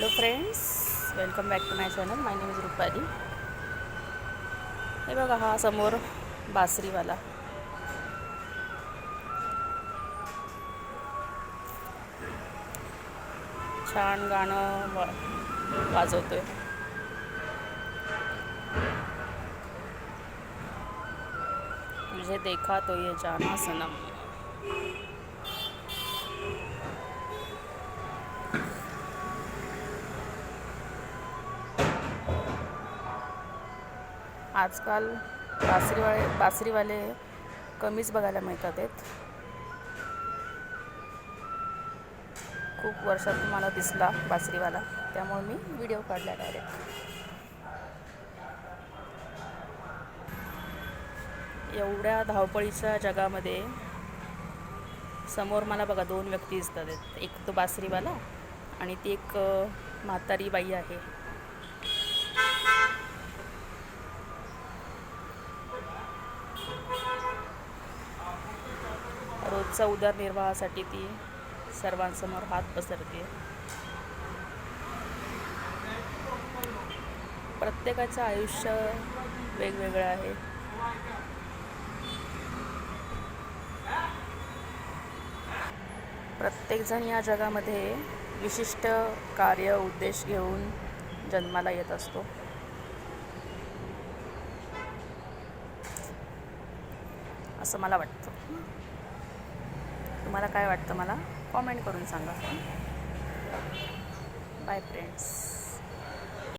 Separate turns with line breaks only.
Hello friends welcome back to my channel my name is Rupali हे बघा हा समोर बासरीवाला. छान गाणं वा वाजवतोय. म्हणजे देखा तो ये जाना सनम. आजकाल बासरीवाले बासरीवाले कमीच बघायला मिळतात आहेत. खूप वर्षात मला दिसला बासरीवाला त्यामुळे मी व्हिडिओ काढला डायरेक्ट एवढ्या धावपळीच्या जगामध्ये समोर मला बघा दोन व्यक्ती दिसतात आहेत. एक तो बासरीवाला आणि ती एक म्हातारी बाई आहे. रोजचा उदरनिर्वाहासाठी ती सर्वांसमोर हात पसरते. प्रत्येकाचं आयुष्य वेगवेगळं आहे. प्रत्येकजण या जगामध्ये विशिष्ट कार्य उद्देश घेऊन जन्माला येत असतो. असं मला वाटतं. तुम्हाला काय वाटतं मला? कॉमेंट करून सांगा. Bye friends